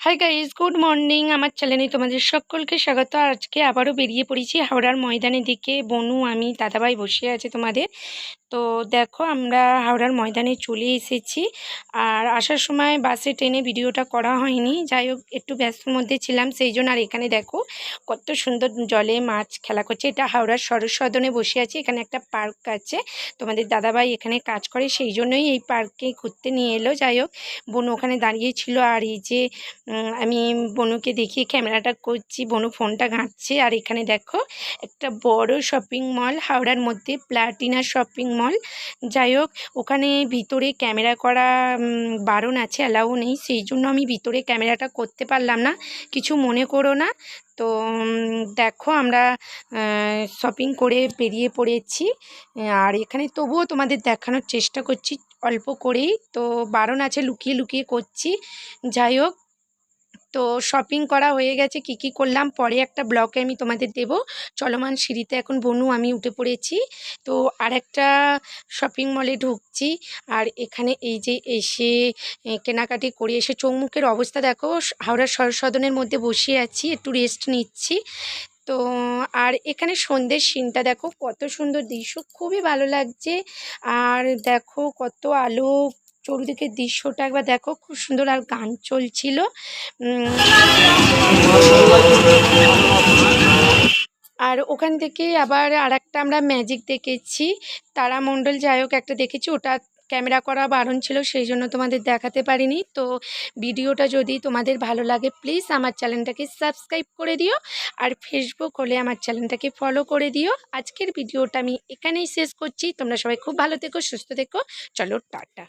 Hi guys good morning আমার চ্যানেলে তোমাদের সকলকে স্বাগত। আজকে আবারও বেরিয়ে পড়েছি হাওড়ার ময়দানের দিকে। বনু, আমি, দাদাভাই বসে আছে তোমাদের। তো দেখো, আমরা হাওড়ার ময়দানে চলে এসেছি। আর আসার সময় বাসে, ট্রেনে ভিডিওটা করা হয়নি। যাই হোক, একটু ব্যস্তর মধ্যে ছিলাম, সেই জন্য আর এখানে দেখো, কত সুন্দর জলে মাছ খেলা করছে। এটা হাওড়ার সদনে বসে আছি। এখানে একটা পার্ক আছে। তোমাদের দাদাভাই এখানে কাজ করে, সেই জন্যই এই পার্কে ঘুরতে নিয়ে এলো। যাই হোক, বনু ওখানে দাঁড়িয়ে ছিল। আর এই যে আমি বনুকে দেখিয়ে ক্যামেরাটা করছি। বনু ফোনটা ঘাঁটছে। আর এখানে দেখো, একটা বড় শপিং মল হাওড়ার মধ্যে প্লাটিনা শপিং মল যাই হোক, ওখানে ভিতরে ক্যামেরা করা বারণ আছে অ্যালাউ নেই। সেই জন্য আমি ভিতরে ক্যামেরাটা করতে পারলাম না। কিছু মনে করো না। তো দেখো আমরা শপিং করে বেরিয়ে পড়েছি। আর এখানে তবুও তোমাদের দেখানোর চেষ্টা করছি, অল্প করেই। তো বারণ আছে, লুকিয়ে লুকিয়ে করছি। যাই হোক তো শপিং করা হয়ে গেছে, কি কি করলাম? পরে একটা ব্লকে আমি তোমাদের দেব। চলমান সিঁড়িতে এখন বনু, আমি উঠে পড়েছি। তো আর একটা শপিং মলে ঢুকছি। আর এখানে এই যে এসে কেনাকাটি করে এসে চৌমুখের অবস্থা দেখো স- হাওড়ার সর সদনের মধ্যে বসে আছি, একটু রেস্ট নিচ্ছি। তো, আর এখানে সন্ধ্যের সিনটা দেখো, কত সুন্দর দৃশ্য, খুবই ভালো লাগছে। আর দেখো কত আলো চতুর্দিকের দৃশ্যটা একবার দেখো, খুব সুন্দর আর গান চলছিল। আর ওখান থেকে আবার আর একটা আমরা ম্যাজিক দেখেছি। তারা তারামণ্ডল যাই হোক একটা দেখেছি, ওটা ক্যামেরা করা বারণ ছিল, সেই জন্য তোমাদের দেখাতে পারিনি। তো ভিডিওটা যদি তোমাদের ভালো লাগে প্লিজ আমার চ্যানেলটাকে সাবস্ক্রাইব করে দিও, আর ফেসবুক হলে আমার চ্যানেলটাকে ফলো করে দিও। আজকের ভিডিওটা আমি এখানেই শেষ করছি। তোমরা সবাই খুব ভালো থেকো, সুস্থ থেকো। চলো, টাটা।